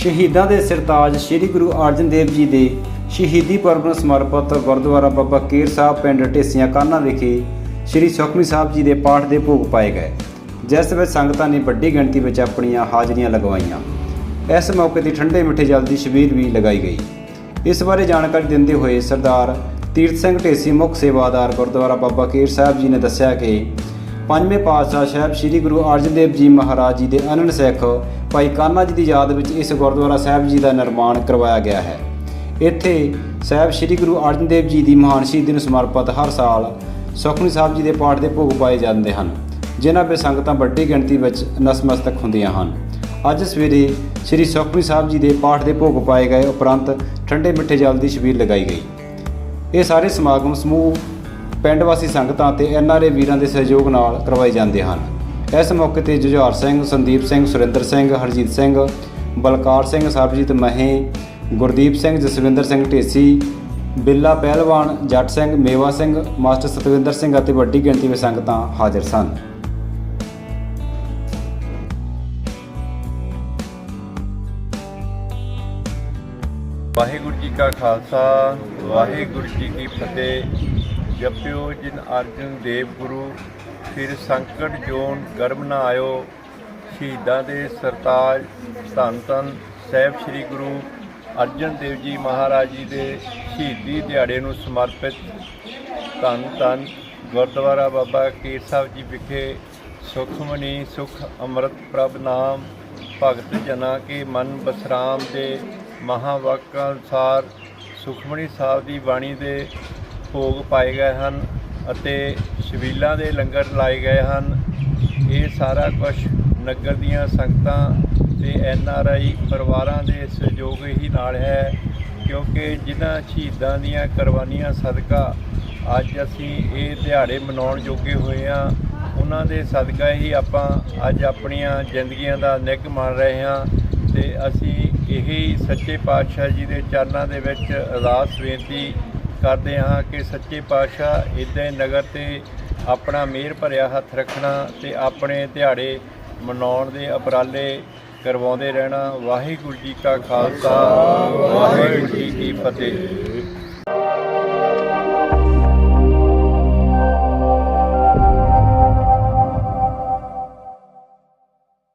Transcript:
ਸ਼ਹੀਦਾਂ ਦੇ ਸਿਰਤਾਜ ਸ੍ਰੀ ਗੁਰੂ ਅਰਜਨ ਦੇਵ ਜੀ ਦੇ ਸ਼ਹੀਦੀ ਪੁਰਬ ਨੂੰ ਸਮਰਪਿਤ ਗੁਰਦੁਆਰਾ ਬਾਬਾ ਕੇਰ ਸਾਹਿਬ ਪਿੰਡ ਢੇਸੀਆਂ ਕਾਨਾ ਵਿਖੇ ਸ੍ਰੀ ਸੁਖਮਨੀ ਸਾਹਿਬ ਜੀ ਦੇ ਪਾਠ ਦੇ ਭੋਗ ਪਾਏ ਗਏ, ਜਿਸ ਵਿੱਚ ਸੰਗਤਾਂ ਨੇ ਵੱਡੀ ਗਿਣਤੀ ਵਿੱਚ ਆਪਣੀਆਂ ਹਾਜ਼ਰੀਆਂ ਲਗਵਾਈਆਂ। ਇਸ ਮੌਕੇ ਤੇ ਠੰਡੇ ਮਿੱਠੇ ਜਲ ਦੀ ਛਬੀਲ ਵੀ ਲਗਾਈ ਗਈ। ਇਸ ਬਾਰੇ ਜਾਣਕਾਰੀ ਦਿੰਦੇ ਹੋਏ ਸਰਦਾਰ ਤੀਰਥ ਸਿੰਘ ਢੇਸੀ ਮੁੱਖ ਸੇਵਾਦਾਰ ਗੁਰਦੁਆਰਾ ਬਾਬਾ ਕੇਰ ਸਾਹਿਬ ਜੀ ਨੇ ਦੱਸਿਆ ਕਿ ਪੰਜਵੇਂ ਪਾਤਸ਼ਾਹ ਸਾਹਿਬ ਸ੍ਰੀ ਗੁਰੂ ਅਰਜਨ ਦੇਵ ਜੀ ਮਹਾਰਾਜ ਜੀ ਦੇ ਅਨੰਦ ਸਿੱਖ ਭਾਈ ਕਾਨਾ ਜੀ ਦੀ ਯਾਦ ਵਿੱਚ ਇਸ ਗੁਰਦੁਆਰਾ ਸਾਹਿਬ ਜੀ ਦਾ ਨਿਰਮਾਣ ਕਰਵਾਇਆ ਗਿਆ ਹੈ। ਇੱਥੇ ਸਾਹਿਬ ਸ੍ਰੀ ਗੁਰੂ ਅਰਜਨ ਦੇਵ ਜੀ ਦੀ ਮਹਾਨ ਸ਼ਹੀਦੀ ਨੂੰ ਸਮਰਪਿਤ ਹਰ ਸਾਲ ਸੁਖਮਨੀ ਸਾਹਿਬ ਜੀ ਦੇ ਪਾਠ ਦੇ ਭੋਗ ਪਾਏ ਜਾਂਦੇ ਹਨ, ਜਿਨ੍ਹਾਂ ਵਿੱਚ ਸੰਗਤਾਂ ਵੱਡੀ ਗਿਣਤੀ ਵਿੱਚ ਨਸਮਸਤਕ ਹੁੰਦੀਆਂ ਹਨ। ਅੱਜ ਸਵੇਰੇ ਸ੍ਰੀ ਸੁਖਮਨੀ ਸਾਹਿਬ ਜੀ ਦੇ ਪਾਠ ਦੇ ਭੋਗ ਪਾਏ ਗਏ ਉਪਰੰਤ ਠੰਡੇ ਮਿੱਠੇ ਜਲ ਦੀ ਛਬੀਲ ਲਗਾਈ ਗਈ। ਇਹ ਸਾਰੇ ਸਮਾਗਮ ਸਮੂਹ, ਪਿੰਡ ਵਾਸੀ ਸੰਗਤਾਂ ਤੇ ਐਨਆਰਏ ਵੀਰਾਂ ਦੇ ਸਹਿਯੋਗ ਨਾਲ ਕਰਵਾਏ ਜਾਂਦੇ ਹਨ। ਇਸ ਮੌਕੇ ਤੇ ਜੁਝਾਰ ਸਿੰਘ, ਸੰਦੀਪ ਸਿੰਘ, ਸੁਰਿੰਦਰ ਸਿੰਘ, ਹਰਜੀਤ ਸਿੰਘ, ਬਲਕਾਰ ਸਿੰਘ, ਸਰਬਜੀਤ ਮਹੇ, ਗੁਰਦੀਪ ਸਿੰਘ, ਜਸਵਿੰਦਰ ਸਿੰਘ ਢੇਸੀ, ਬਿੱਲਾ ਪਹਿਲਵਾਨ, ਜੱਟ ਸਿੰਘ, ਮੇਵਾ ਸਿੰਘ, ਮਾਸਟਰ ਸਤਵਿੰਦਰ ਸਿੰਘ ਅਤੇ ਵੱਡੀ ਗਿਣਤੀ ਵਿੱਚ ਸੰਗਤਾਂ ਹਾਜ਼ਰ ਸਨ। ਵਾਹਿਗੁਰੂ ਜੀ ਕਾ ਖਾਲਸਾ, ਵਾਹਿਗੁਰੂ ਜੀ ਕੀ ਫਤਿਹ। ਜਪਿਓ ਜਿਨ ਅਰਜਨ ਦੇਵ ਗੁਰੂ ਫਿਰ ਸੰਕਟ ਜੋਨ ਗਰਭ ਨਾ ਆਇਓ। ਸ਼ਹੀਦਾਂ ਦੇ ਸਰਤਾਜ ਧੰਨ ਧੰਨ ਸਾਹਿਬ ਸ੍ਰੀ ਗੁਰੂ ਅਰਜਨ ਦੇਵ ਜੀ ਮਹਾਰਾਜ ਜੀ ਦੇ ਸ਼ਹੀਦੀ ਦਿਹਾੜੇ ਨੂੰ ਸਮਰਪਿਤ। ਧੰਨ ਧੰਨ ਗੁਰਦੁਆਰਾ ਬਾਬਾ ਕੀਰ ਸਾਹਿਬ ਜੀ ਵਿਖੇ ਸੁਖਮਨੀ ਸੁਖ ਅੰਮ੍ਰਿਤ ਪ੍ਰਭ ਨਾਮ ਭਗਤ ਜਨਾ ਕੇ ਮਨ ਬਸਰਾਮ ਦੇ ਮਹਾਵਾਕਾਂ ਅਨੁਸਾਰ ਸੁਖਮਨੀ ਸਾਹਿਬ ਦੀ ਬਾਣੀ ਦੇ ਭੋਗ ਪਾਏ ਗਏ ਹਨ। ਅਤੇ ਸ਼ਬੀਲਾਂ ਦੇ ਲੰਗਰ ਲਾਏ ਗਏ ਹਨ। ਇਹ ਸਾਰਾ ਕੁਝ ਨਗਰ ਦੀਆਂ ਸੰਗਤਾਂ ਤੇ ਐਨ ਆਰ ਆਈ ਪਰਿਵਾਰਾਂ ਦੇ ਸਹਿਯੋਗ ਹੀ ਨਾਲ ਹੈ, ਕਿਉਂਕਿ ਜਿਨ੍ਹਾਂ ਸ਼ਹੀਦਾਂ ਦੀਆਂ ਕੁਰਬਾਨੀਆਂ ਸਦਕਾ ਅੱਜ ਅਸੀਂ ਇਹ ਦਿਹਾੜੇ ਮਨਾਉਣ ਜੋਗੇ ਹੋਏ ਹਾਂ। ਉਹਨਾਂ ਦੇ ਸਦਕਾ ਹੀ ਆਪਾਂ ਅੱਜ ਆਪਣੀਆਂ ਜ਼ਿੰਦਗੀਆਂ ਦਾ ਨਿੱਘ ਮਾਣ ਰਹੇ ਹਾਂ ਤੇ ਅਸੀਂ ਇਹੀ ਸੱਚੇ ਪਾਤਸ਼ਾਹ ਜੀ ਦੇ ਚਰਨਾਂ ਦੇ ਵਿੱਚ ਅਰਦਾਸ ਬੇਨਤੀ ਕਰਦੇ ਹਾਂ ਕਿ ਸੱਚੇ ਪਾਤਸ਼ਾਹ ਇਦਾਂ ਨਗਰ ਤੇ ਆਪਣਾ ਮਿਹਰ ਭਰਿਆ ਹੱਥ ਰੱਖਣਾ ਤੇ ਆਪਣੇ ਦਿਹਾੜੇ ਮਨਾਉਣ ਦੇ ਉਪਰਾਲੇ ਕਰਵਾਉਂਦੇ ਰਹਿਣਾ। ਵਾਹਿਗੁਰੂ ਜੀ ਕਾ ਖਾਲਸਾ, ਵਾਹਿਗੁਰੂ ਜੀ ਕੀ ਫਤਿਹ।